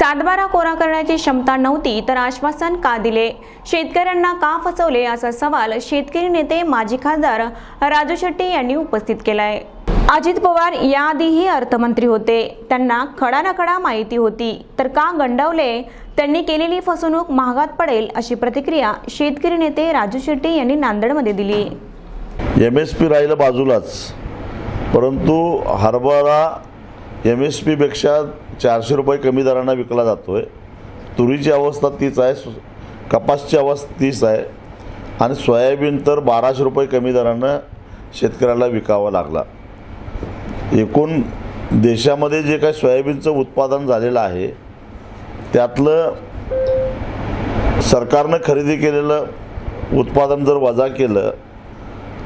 सातबारा कोरा करण्याची क्षमता नव्हती तर आश्वासन का दिले? शेतकऱ्यांना का फसवले असा सवाल शेतकरी नेते माजी खासदार राजू शेट्टी यांनी उपस्थित केलाय. अजित पवार याआधीही अर्थमंत्री होते. त्यांना खडा नखडा माहिती होती. तर का गंडवले? त्यांनी केलेली फसवणूक महागात पडेल अशी प्रतिक्रिया शेतकरी नेते राजू शेट्टी यांनी नांदेडमध्ये दिली. एम एस पी राहिलं बाजूलाच. परंतु हरभरा एम एस पीपेक्षा चारशे रुपये कमी दरानं विकला जातो आहे तुरीची अवस्था तीच आहे कपासची अवस्था तीच आहे. आणि सोयाबीन तर बाराशे रुपये कमी दरानं शेतकऱ्याला विकावा लागला. एकूण देशामध्ये जे काही सोयाबीनचं उत्पादन झालेलं आहे त्यातलं सरकारनं खरेदी केलेलं उत्पादन जर वजा केलं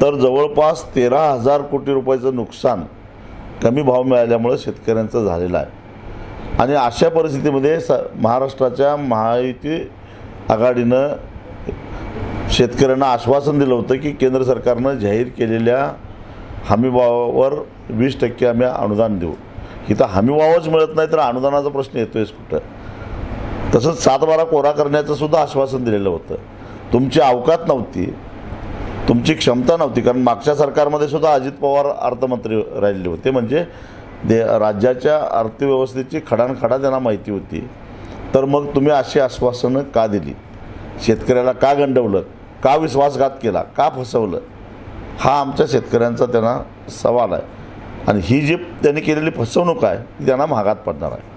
तर जवळपास तेरा हजार कोटी रुपयाचं नुकसान कमी भाव मिळाल्यामुळं शेतकऱ्यांचं झालेला आहे. आणि अशा परिस्थितीमध्ये स महाराष्ट्राच्या महायुती आघाडीनं शेतकऱ्यांना आश्वासन दिलं होतं की केंद्र सरकारनं जाहीर केलेल्या हमीभावावर वीस टक्के आम्ही अनुदान देऊ. इथं हमीभावच मिळत नाही तर अनुदानाचा प्रश्न येतो आहेस कुठं? तसंच सातबारा कोरा करण्याचं सुद्धा आश्वासन दिलेलं होतं. तुमची अवकात नव्हती. तुमची क्षमता नव्हती कारण मागच्या सरकारमध्ये सुद्धा अजित पवार अर्थमंत्री राहिले होते. म्हणजे दे राज्याच्या अर्थव्यवस्थेची खडानखडा त्यांना माहिती होती. तर मग तुम्ही अशी आश्वासनं का दिली? शेतकऱ्याला का गंडवलं? का विश्वासघात केला? का फसवलं? हा आमच्या शेतकऱ्यांचा त्यांना सवाल आहे. आणि ही जी त्यांनी केलेली फसवणूक आहे ती त्यांना महागात पडणार आहे.